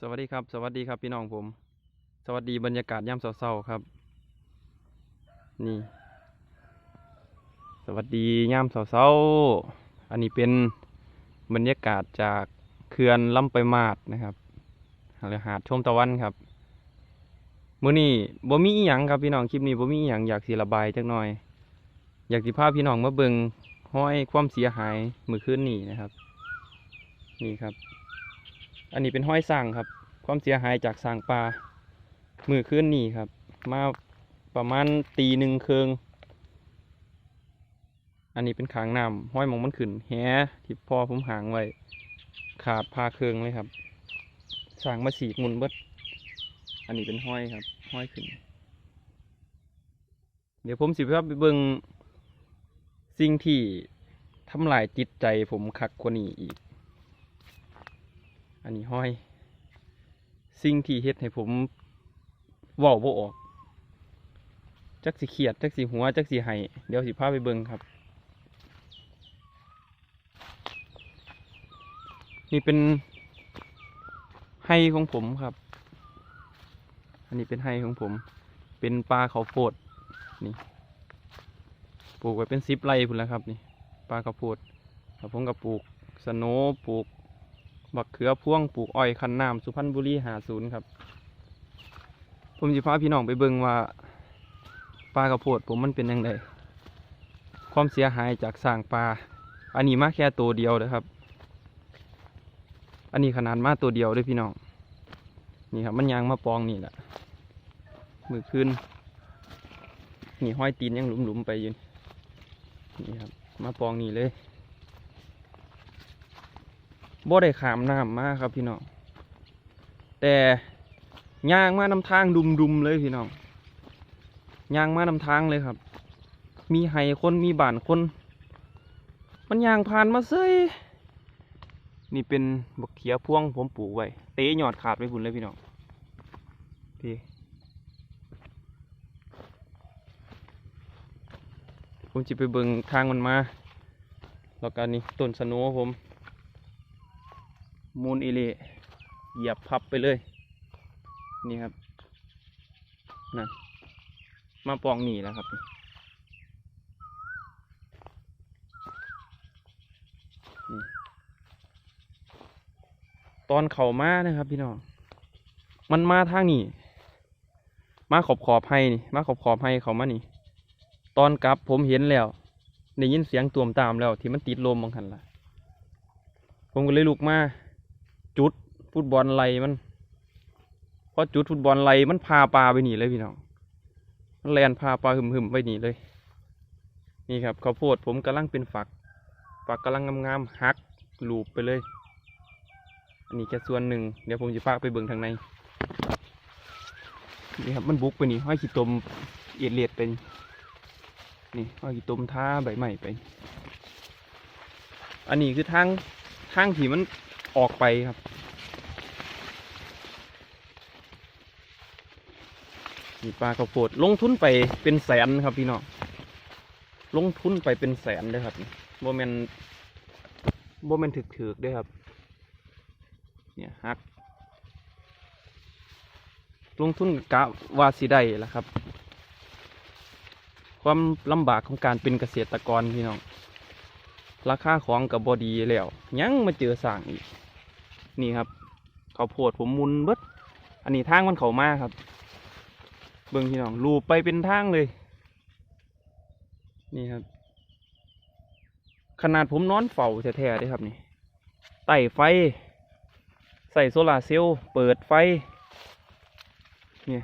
สวัสดีครับ สวัสดีครับพี่น้องผม สวัสดีบรรยากาศยามเช้าๆครับ นี่ สวัสดียามเช้าๆอันนี้เป็นบรรยากาศจากเขื่อนลำไปมาดนะครับหรือหาดชมตะวันครับมื้อนี้บ่มีอีหยังครับพี่น้องคลิปนี้บ่มีอีหยังอยากสิระบายจักหน่อย อยากสิพาพี่น้องมาเบิ่งห้อยความเสียหายมื้อคืนนี้นะครับ นี่ครับ อันนี้เป็นห้อยสร้างครับ ความเสียหายจากสร้างปลามือคืนนี่ครับ มาประมาณตีหนึ่งเคืองอันนี้เป็นขางน้ำห้อยมองมันขึ้นแหที่พ่อผมหางไว้ ขาดพาเคืองเลยครับสร้างมาสีมุนเบิดอันนี้เป็นห้อยครับ ห้อยขึ้น เดี๋ยวผมสิพาไปเบิงสิ่งที่ทำลายจิตใจผมคักกว่านี้อีก อันนี้ห้อย สิ่งที่เฮ็ดให้ผมว้าบ่ออก จักสิเครียด จักสิหัว จักสิไห้เดี๋ยวสิพาไปเบิ่งครับ นี่เป็นไห้ของผมครับ อันนี้เป็นไห้ของผม เป็นปลาเขาโพดนี่ปลูกไว้เป็นซิปไร่พุ่นแล้วครับ นี่ปลาข้าโพดครับผมก็ปลูกสโนว์ปลูก บักเขือพ่วงปลูกอ้อยคันน้ำสุพรรณบุรีหาศูนย์ครับ ผมจะพาพี่น้องไปเบิ่งว่าปลากระโพดผมมันเป็นยังไงความเสียหายจากสร้างปลา อันนี้มาแค่ตัวเดียวนะครับ อันนี้ขนาดมาตัวเดียวด้วยพี่น้อง นี่ครับมันยางมาปองนี่แหละ มือขึ้น นี่ห้อยตีนยังหลุมๆไปอยู่นี่ครับ มาปองนี่เลย บ่ได้ขามน้ำมาครับพี่น้อง แต่ย่างมานำทางดุมๆเลยพี่น้องย่างมานำทางเลยครับ มีไห้คนมีบ้านคน มันย่างผ่านมาเซยนี่เป็นบักเขียพ่วงผมปลูกไว้ เตะหยอดขาดไปพุ่นเลยพี่น้องพี่ผมจะไปเบิ่งทางมันมา แล้วก็นี่ต้นสนุผม มูลอิเลเหยียบพับไปเลย นี่ครับนั่นมาปองหนีแล้วครับ ตอนเข่ามานะครับพี่น้อง มันมาทางนี้ มาขอบขอบให้นี่ มาขอบขอบให้เขามานี่ ตอนกลับผมเห็นแล้วได้ยินเสียงตวมตามแล้ว ที่มันติดลมบางคันละผมก็เลยลุกมา ฟุตบอลไหลมันพอจุดฟุตบอลไหลมันพาปลาไปหนีเลยพี่น้องมันแลนพาปลาหึมหึมไปหนีเลย นี่ครับข้าวโพดผมกำลังเป็นฝัก ฝักกำลังงามๆหักลูบไปเลย อันนี้แค่ส่วนหนึ่งเดี๋ยวผมจะพาไปเบิ่งทางในนี่ครับมันบุกไปนี่ห้อยขีดตมเอียดเลียดไปนี่นี่ห้อยขีดตมท่าใบใหม่ไป อันนี้คือทางทางที่มันออกไปครับ มีปลาข้าวโพดลงทุนไปเป็นแสนครับพี่น้องลงทุนไปเป็นแสนเลยครับโบแมนโบแมนถึกถือกด้วยครับ เนี่ยฮัก ลงทุนกะวาสิได้ละครับ ความลำบากของการเป็นเกษตรกรพี่น้องราคาของกับบอดีแล้วยังมาเจอสั่งอีก นี่ครับข้าวโพดผมมุนเบิดอันนี้ทางมันเขามาครับ เบิ่งพี่น้องลูบไปเป็นทางเลย นี่ครับ ขนาดผมนอนเฝ้าแท้ๆเลยครับนี่ไต่ไฟ ใส่โซลาร์เซลล์เปิดไฟนี่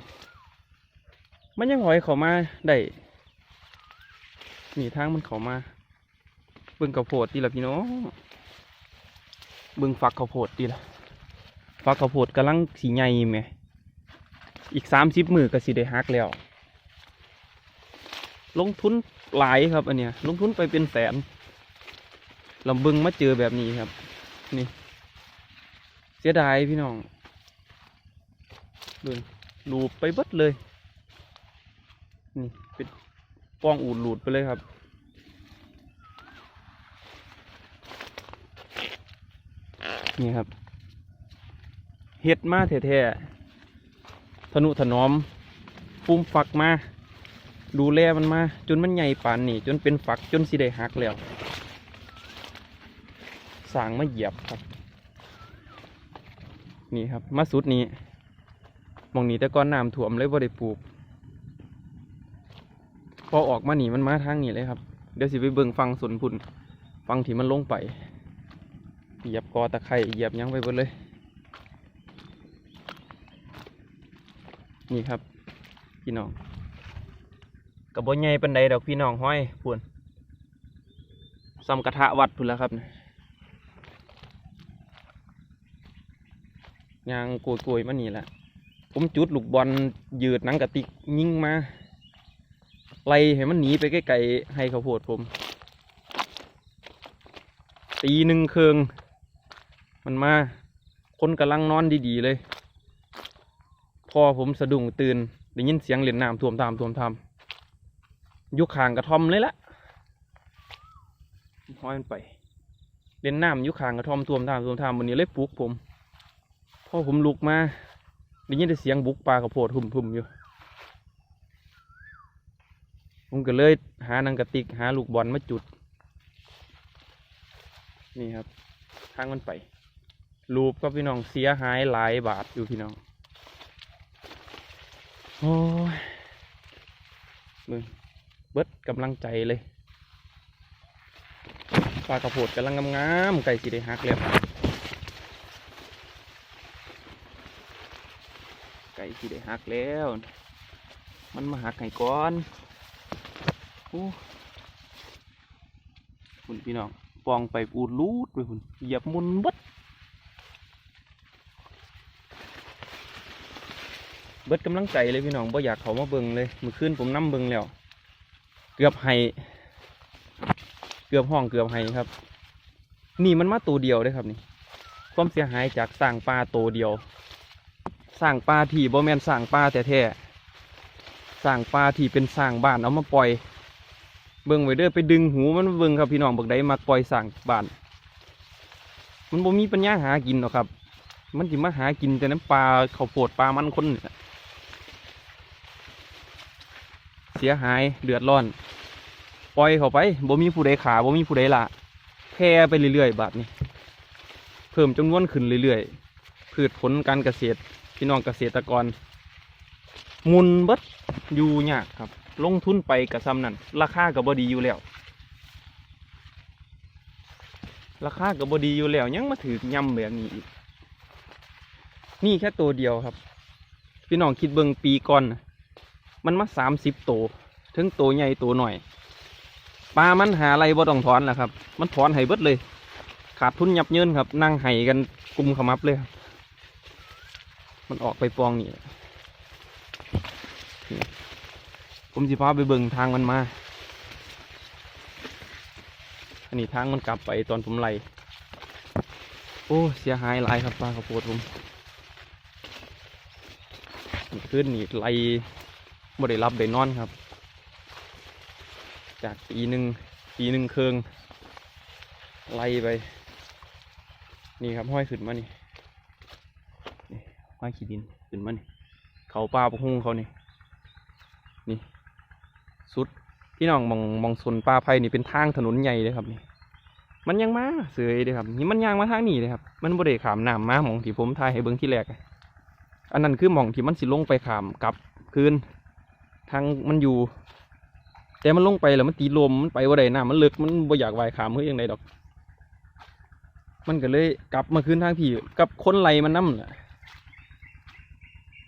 มันยังหอยเขามาได้นี่ทางมันเขามา เบิ่งข้าวโพดดีละพี่น้องเบิ่งฝักข้าวโพดดีละฝักข้าวโพดกำลังสีใหญ่ไหม อีกสามสิบมือก็สิได้ฮักแล้ว ลงทุนหลายครับ อันเนี้ยลงทุนไปเป็นแสนลำบึงมาเจอแบบนี้ครับ นี่ เสียดายพี่น้องเบิ่งลูบไปเบิดเลย นี่เป็นป้องอูดหลุดไปเลยครับนี่ครับเฮ็ดมาแท้ๆ ทนุถนอมปุ้มฝักมา ดูแลมันมา จนมันใหญ่ป่านนี่ จนเป็นฝักจนสิได้หักแล้วสางมาเหยียบครับ นี่ครับมาสุดนี้มองนี้แต่ก่อนน้ำท่วมเลยบ่ได้ปลูก พอออกมาหนีมันมาทางนี้เลยครับ เดี๋ยวสิไปเบิ่งฟังสนพุ่น ฟังที่มันลงไป เหยียบกอตะไคร่เหยียบยังไปเบิดเลย นี่ครับ พี่น้องกระบอกใหญ่เป็นใดดอกพี่น้องห้อยพูนซ้ำกระทะวัดพุ่นแล้วครับเนี่ยางโกยๆมานี่แหละผมจุดลูกบอลยืดหนังกระติกยิงมาไล่ให้มันหนีไปใกล้ๆให้เขาวโพดผม ตีหนึ่งเคืองมันมา คนกำลังนอนดีๆเลย พอผมสะดุ้งตื่นได้ยินเสียงเล่นน้ำท่วมตามท่วมทำยุคขางกระท่อมเลยละห้อยมันไปเล่นน้ำยุคขางกระท่อมท่วมตามท่วมทำวันนี้เลยปลุกผมพอผมลุกมาได้ยินแต่เสียงบุกปลากระโพดหุ่มๆอยู่ผมก็เลยหาหนังกระติกหาลูกบอลมาจุด นี่ครับทางมันไปรูปก็พี่น้องเสียหายหลายบาทอยู่พี่น้อง โอ้ยมึงเบิดกำลังใจเลยปลากระโพดกำลังงามๆไก่สีได้หักแล้วไก่สีได้หักแล้ว มันมาหักไก่ก้อนโอ้คุณพี่น้องปองไปอูดลูดไปคุณเหยียบมุนเบด เบิดกำลังใจเลยพี่น้องบ่อยากเขามาเบิงเลยเมื่อคืนผมนั่เบิงแล้ว เกือบไห้เกือบห้องเกือบไห้ครับ นี่มันมาตัวเดียวเลยครับนี่ ความเสียหายจากสร้างปลาตัวเดียวสร้างปลาที่บ่แมนสร้างปลาแต่แท้สร้างปลาที่เป็นสร้างบ้านเอามาปล่อย เบิงไว้เด้อไปดึงหูมันเบิงครับพี่น้องบักใดมาปล่อยสั่งบ้าน มันบ่มีปัญญาหากินหรอกครับ มันสิมาหากินแต่น้ำปลาเขาวโพดปลามันคนนี่แหละเสียหายเดือดร้อน ปล่อยเขาไปบ่มีผู้ใดขาบ่มีผู้ใดละแพร่ไปเรื่อยๆบาดนี้ เพิ่มจำนวนขึ้นเรื่อยๆพืชผลการเกษตรพี่น้องเกษตรกร มุนเบิดอยู่ยากครับ ลงทุนไปกับซ้ำนั่นราคากับบดีอยู่แล้วราคากับบดีอยู่แล้วยังมาถือย่ำแบบนี้อีกนี่แค่ตัวเดียวครับ พี่น้องคิดเบิงปีก่อนนะ มันมาสามสิบตัวถึงตัวใหญ่ตัวหน่อยปลามันหาอะไรบ่ต้องถอนแหละครับ มันถอนให้เบิดเลย ขาดทุนยับเยินครับ นั่งไห้กันกลุ่มขมับเลยครับ มันออกไปปองนี่ผมสิพาไปเบิ่งทางมันมา อันนี้ทางมันกลับไปตอนผมไล่โอ้เสียหายหลายครับปลาข้าวโพดผมขึ้นนี่ไล่ บ่ได้รับได้นอนครับ จากตีหนึ่งตีหนึ่งเคืองไล่ไป นี่ครับห้อยขึ้นมานี่นห้อยขี้ดินขึ้นมานี่เขาปลาปะฮุงเขานี่นี่ สุดพี่น้องมองมองสนปลาไผ่นี่เป็นทางถนนใหญ่เลยครับนี่มันยังมาเสยเลยครับนี่มันยางมาทางนี้เลยครับ มันบ่ได้ขามน้ำมามองที่ผมถ่ายให้เบิ้งที่แรกอันนั้นคือมองที่มันสิลงไปขามกลับคืน ทางมันอยู่ แต่มันลงไปแล้วมันตีลมมันไปว่าใดน้ำมันลึกมันบ่อยากวายขามเฮ้ยยังไงดอก มันก็เลยกลับมาคืนทางพี่กับคนไหลมันน้ำน่ะ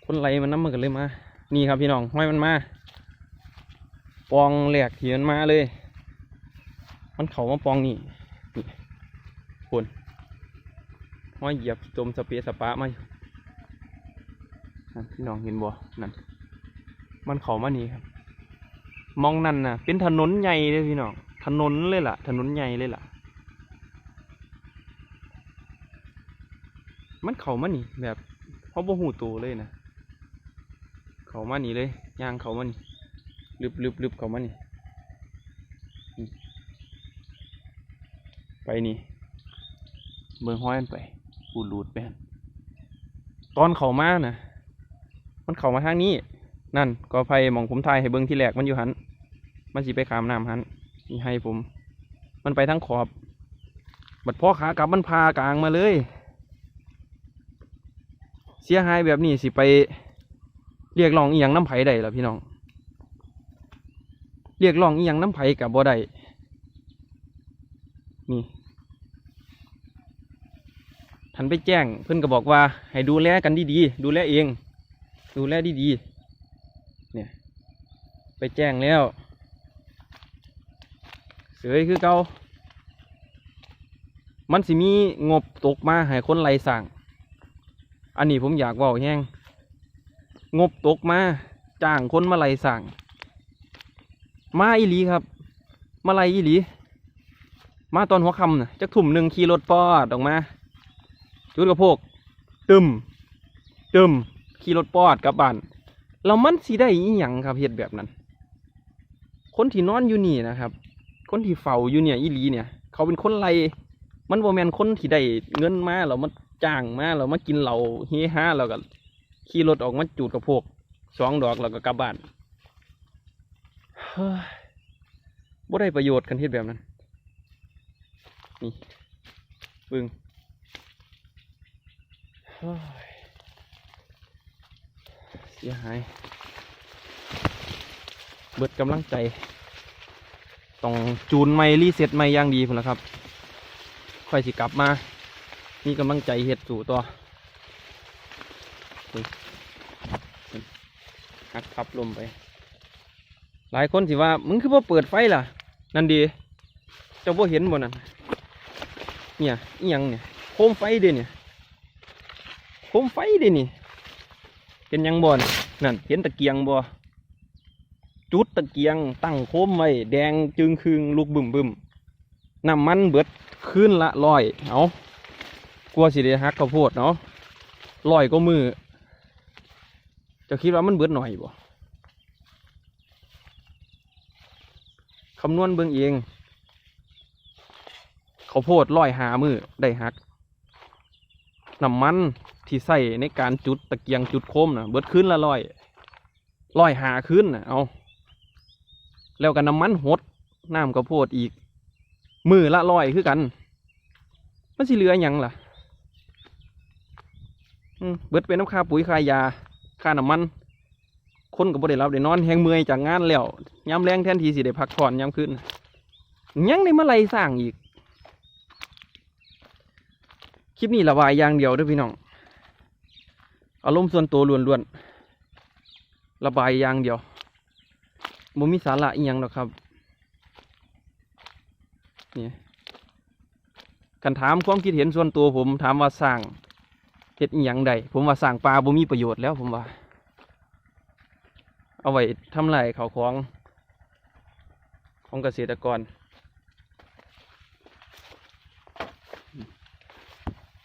คนไหลมันน้ำมันก็เลยมา นี่ครับพี่น้องห้อยมันมาปองแหลกเถียนมาเลย มันเขามาปองนี่นี่คนห้อยเหยียบจมสเปซสปะมาพี่น้องเห็นบ่นั่น มันเขามานี่ครับ มองนั่นนะเป็นถนนใหญ่เลยพี่น้องถนนเลยล่ะ ถนนใหญ่เลยล่ะ มันเขามานี่แบบเพราะบ่หูตัวเลยนะเขามานี่เลยยางเขามานี่ลึบลึบลึบเขามานี่ไปนี่เบิ่งห้อยมันไปปูดรูดไปตอนเขามานะมันเขามาทางนี้ นั่นก็ไฟมองผมทายให้เบิ้งที่แรกมันอยู่หัน มันสิไปขามน้ำหันนี่ให้ผม มันไปทั้งขอบ บัดพ่อขากลับมันพากลางมาเลย เสียหายแบบนี้สิไป เรียกร้องอีหยังน้ำไผ่ได้ล่ะพี่น้อง เรียกร้องอีหยังน้ำไผ่กับบ่ได้นี่ทันไปแจ้งเพื่อนก็บอกว่า ให้ดูแลกันดีๆ ดูแลเอง ดูแลดีๆ ไปแจ้งแล้ว เสือคือเกามันสิมีงบตกมาให้คนไรสั่ง อันนี้ผมอยากว่าแห้งงบตกมาจ้างคนมาไล่สั่ง มาอีหลีครับ มาไล่อีหลี มาตอนหัวคำน่ะจักทุ่มหนึ่งขี่รถปอดออกมา จุดกระโพก ตึมตึมขี่รถปอดกลับบ้านแล้วมันสิได้อีหยังครับเฮ็ดแบบนั้น คนที่นอนอยู่นี่นะครับ คนที่เฝ้าอยู่เนี่ยอีหลีเนี่ย เขาเป็นคนไล่มันบ่แมนคนที่ได้เงินมาแล้วมันจ้างมาแล้วมากินเหล้าเฮฮาแล้วก็ขี่รถออกมาจูดกระโพกสองดอกแล้วก็กลับบ้านเฮ้ยบ่ได้ประโยชน์กันเฮ็ดแบบนั้น นี่เบึงเฮ้ยเสียหาย เบิดกำลังใจ ต้องจูนไม่รีเซ็ตไม่อย่างดีพุ่นละครับ ค่อยสิกลับมา มีกำลังใจเฮ็ดสู่ตัวหักพับลมไป หลายคนสิว่า มึงคือว่าเปิดไฟล่ะ นั่นดี เจ้าบ่เห็นบ่นั่นเนี่ยอียังเนี่ยโคมไฟเด้เนี่ยโคมไฟเด้นี่เห็นยังบ่นนั่น เห็นตะเกียงบ่ จุดตะเกียงตั้งโคมไว้แดงจึงคืงลูกบึมบึมน้ำมันเบิดขึ้นละลอยเอากลัวสิได้ฮักข้าวโพดเนาะลอยก็มือ จะคิดว่ามันเบิดหน่อยบ่คำนวณเบิ่งเองข้าวโพดลอยหามือได้ฮักน้ำมันที่ใส่ในการจุดตะเกียงจุดโคมนะเบิดขึ้นละลอยลอยหาขึ้นนะเอา แล้วกันน้ำมันหดน้ำกระโพดอีก มือละลอยคือกัน มันสิเหลือหยังล่ะเบิดเป็นน้ำค่าปุ๋ยค่ายาค่าน้ำมัน คนก็บ่ได้รับได้นอนแหงเมื่อยจากงานแล้วยามแรงแทนทีสิได้พักผ่อนยามคืนยังได้มาไล่สร้างอีก คลิปนี้ระบายอย่างเดียวด้วยพี่น้อง อารมณ์ส่วนตัวล้วนๆระบายอย่างเดียว บ่มีสาระอีหยังหรอกครับนี่กันถามความคิดเห็นส่วนตัวผม ถามว่าสร้างเฮ็ดอีหยังใดผมว่าสร้างปลาบ่มีประโยชน์แล้วผมว่า เอาไว้ทำลายเขาของ ของเกษตรกร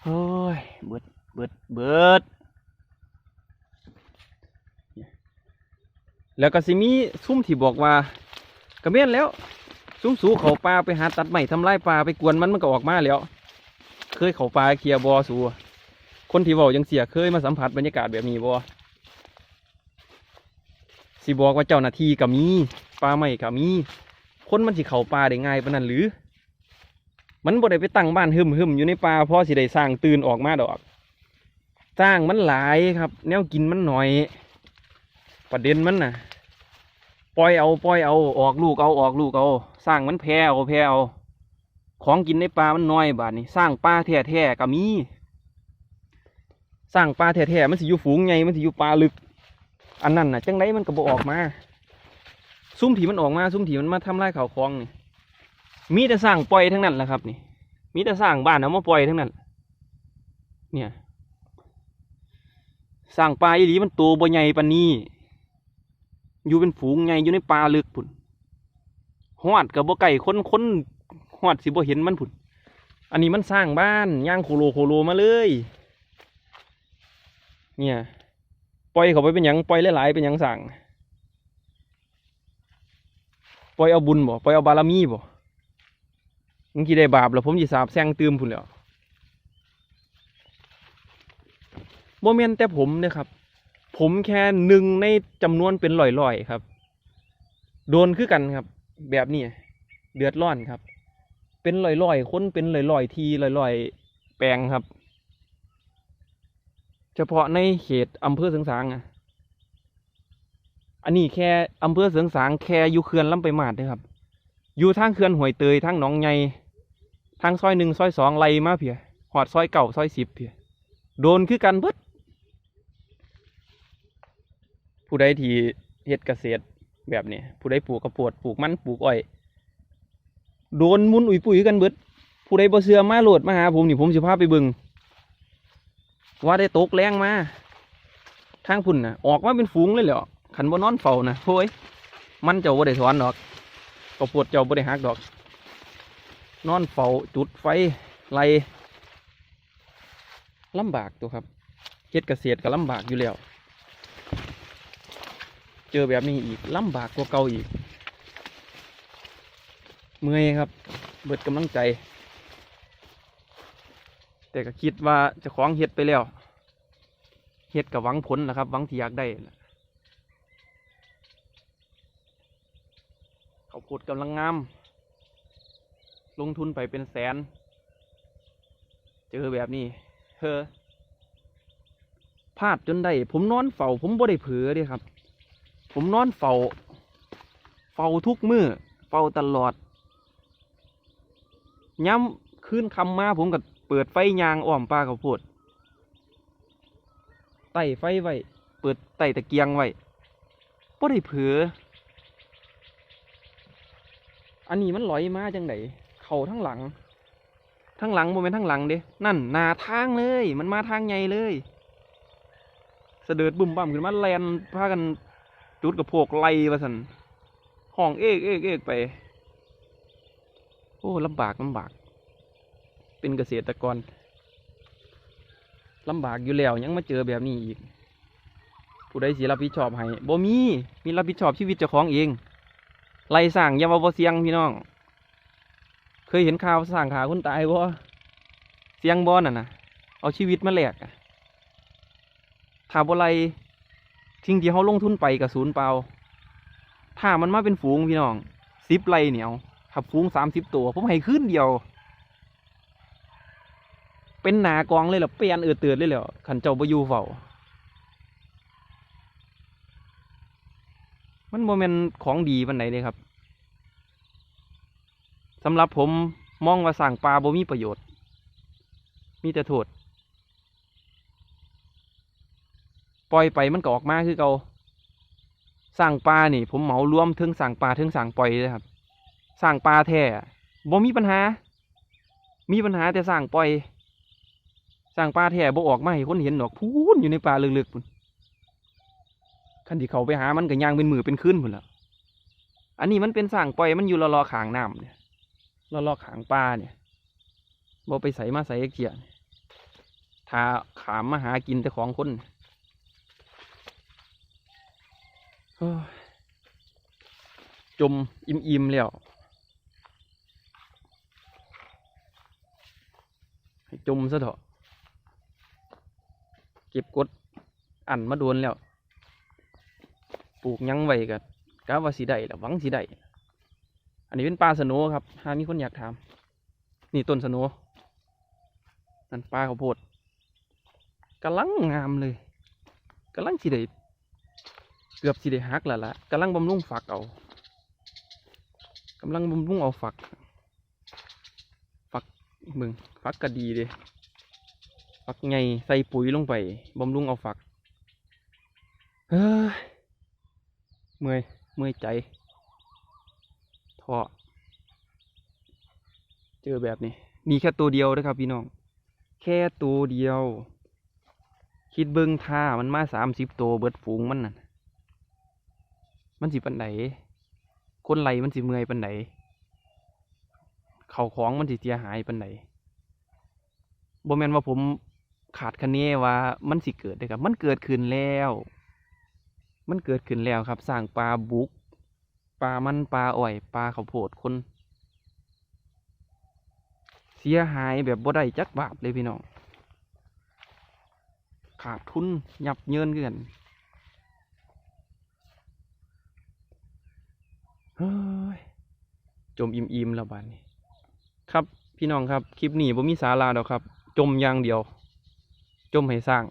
เฮ้ยเบิดเบิดเบิด แล้วก็สิมีซุ่มที่บอกว่ากระเมียนแล้วซุ่มสูเขาปลาไปหาตัดใหม่ทำลายปลาไปกวนมันมันก็ออกมาแล้ว เคยเขาปลาเคลียบอสูคนที่เว้ายังเสียเคยมาสัมผัสบรรยากาศแบบนี้บอสิบอกว่าเจ้าหน้าที่ก็มีปลาใหม่ก็มี คนมันสิเขาปลาได้ง่ายปานนั้นหรือ มันบ่ได้ไปตั้งบ้านหึมหึมอยู่ในป่าพราะสิได้สร้างตื่นออกมาดอก สร้างมันหลายครับ แนวกินมันหน่อย ประเด็นมันน่ะปล่อยเอาปล่อยเอาออกลูกเอาออกลูกเอาสร้างมันแพร่เอาแพร่เอาของกินในป่ามันน้อยบาดนี้สร้างป่าแท้แท้ก็มีสร้างป่าแท้แท้มันสิอยู่ฝูงไงมันสิอยู่ป่าลึก อันนั้นน่ะจังไดมันก็บ่ออกมา ซุ่มที่มันออกมาซุ่มที่มันมาทำลายเขาวของนี่มีแต่สร้างปล่อยทั้งนั้นแหละครับ นี่ มีแต่สร้างบ้านเอามาปล่อยทั้งนั้น เนี่ยสร้างปลาอีหลีมันตัวบ่ใหญ่ปานนี้ อยู่เป็นฝูงไงอยู่ในป่าลึกพุ่นหอดกับบ่ไก่ค้นค้นหอดสิบ่เห็นมันพุ่นอันนี้มันสร้างบ้านย่างโคโลโคโลมาเลย เนี่ยปล่อยเขาไปเป็นหยังปล่อยหลายๆเป็นหยังสั่งปล่อยเอาบุญบ่ปล่อยเอาบารมีบ่มึงกี่ได้บาปแล้วผมสิสาบแซงตืมพุ่นแล้วโมเมนต์แต่ผมเนี่ยครับ ผมแค่หนึ่งในจำนวนเป็นร้อยๆครับ โดนคือกันครับ แบบนี้เดือดร้อนครับ เป็นร้อยๆคนเป็นร้อยๆทีร้อยๆ แปลงครับ เฉพาะในเขตอำเภอเสริงสางอะอันนี้แค่อำเภอเสริงสางแค่อยู่เขื่อนลำไปมาดเด้อครับ อยู่ทางเขื่อนห้วยเตยทางหนองไงทางซอยหนึ่งซอยสองไล่มาเพียหอดซอยเก่าซอยสิบเพียโดนคือกันเบิด ผู้ใดที่เฮ็ดเกษตรแบบนี้ผู้ใดปลูกกระปวดปลูกมันปลูกอ้อย โดนมุนอุ่ยปุ๋ยกันเบิด ผู้ใดบ่เสือมาโหลดมาหาผมนี่ผมสิพาไปเบึงว่าได้ตกแรงมาทางพุ่นน่ะออกมาเป็นฝูงเลยเหรอขันบ่นอนเฝ้านะโอ้ยมันเจ้าบ่ได้ถอนดอกกระปวดเจ้าบ่ได้หักดอก นอนเฝ้าจุดไฟไล่ลำบากตัวครับเฮ็ดเกษตรก็ลำบากอยู่แล้ว เจอแบบนี้อีกลำบากกว่าเก่าอีก เมื่อยครับ เบิดกำลังใจ แต่ก็คิดว่าจะคล้องเฮ็ดไปแล้ว เฮ็ดกับหวังผลนะครับหวังที่อยากได้เขาวโพดกำลังงาม ลงทุนไปเป็นแสน เจอแบบนี้เธอพลาดจนได้ ผมนอนเฝ้าผมบ่ได้เผลอเด้ครับ ผมนอนเฝ้า เฝ้าทุกมือ้อเฝ้าตลอด ย้ำขึ้นคำมาผมก็เปิดไฟยางอ้อมปลาข้าวโพดไต่ไฟไว้ เปิดไต่ตะเกียงไว้บ่ได้เผลออันนี้มันลอยมาจังไดเข่าทั้งหลัง ทั้งหลังโมเมนทั้งหลังเด้ นั่นนาทางเลย มันมาทางใหญ่เลย เสด็จบุ่มบ่ำขึ้นมาแลนพากัน จุดกับพวกไล่ว่าสันห้องเอกเอกเอกไปโอ้ลำบากลำบาก เป็นเกษตรกรลำบากอยู่แล้วยังมาเจอแบบนี้อีก ผู้ใดสิรับผิดชอบให้บ่มีมีรับผิดชอบชีวิตเจ้าของเองไล่สั่งยามาบ่เสียงพี่น้อง เคยเห็นข่าวสั่งขาคนตายบ่เสียงบ่น่ะนะเอาชีวิตมาแลกถ้าบ่ไล่ ทิ้งที่เขาลงทุนไปกับศูนย์เปล่า ถ้ามันมาเป็นฝูงพี่น้องสิบไร่เหนียวถ้าฟูงสามสิบตัว ผมให้ขึ้นเดียว เป็นหนากองเลยเหรอเปลี่ยนเอือเตือนเลยเหรอขันเจ้าบอยู่เฝ้ามันโมเมนของดีปันไหนเลยครับสำหรับผมมองว่าสั่งปลาบ่มีประโยชน์ มีแต่โทษ ปล่อยไปมันก็ออกมาคือเกาสั่งปลานี่ผมเหมารวมถึงสั่งปลาถึงสั่งปล่อยเลยครับสร้างปลาแท้บ่มีปัญหา มีปัญหาแต่สร้างปล่อยสร้างปลาแท้บ่ออกมาให้คนเห็นดอกพูนอยู่ในป่าลึกๆพุ่นคันที่เขาไปหามันก็ย่างเป็นมือเป็นคืนพุ่นละอันนี้มันเป็นสร้างปล่อยมันอยู่รอๆขางน้ำเนี่ยรอๆขางปลาเนี่ยบ่ไปใส่มาใส่เกียถ้าขามมาหากินแต่ของคนโอ้ย จมอิ่มๆแล้วจมซะเถอะเก็บกดอันมาโดนแล้ว ปลูกยังไว้กับกะว่าสีได้แล้วหวังสีได้อันนี้เป็นปลาสโนครับหามีคนอยากถามนี่ต้นสโนนั่นปลาข้าวโพดกำลังงามเลยกำลังสีได้ เกือบสีได้หักแล้วล่ะกำลังบำรุงฝักเอากำลังบำรุงเอาฝัก ฝักมึงฝักก็ดีเลยฝักไงใส่ปุ๋ยลงไปบำรุงเอาฝักเฮ้ยเมื่อยเมื่อยใจท้อเจอแบบนี้มีแค่ตัวเดียวนะครับพี่น้อง แค่ตัวเดียว คิดเบิ้งท่ามันมาสามสิบตัวเบิดฝูงมันน่ะ มันสิปันไหนคนไหลมันสิเมื่อยปันไหนเข่าของมันสิเสียหายปันไหนบ่แมนว่าผมขาดคะเนว่ามันสิเกิดได้ครับ มันเกิดขึ้นแล้ว มันเกิดขึ้นแล้วครับสร้างปลาบุกปลามันปลาอ้อยปลาข้าวโพดคน เสียหายแบบบ่ได้จักบาทเลยพี่น้องขาดทุนยับเยินเกินเฮ้ย จมอิ่มอิ่มๆแล้วบานนี้ ครับพี่น้องครับ คลิปนี้ผมมีสาระดอกครับ จมอย่างเดียว จมให้สร้าง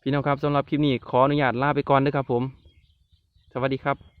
พี่น้องครับสำหรับคลิปนี้ขออนุญาตลาไปก่อนด้วยครับผม สวัสดีครับ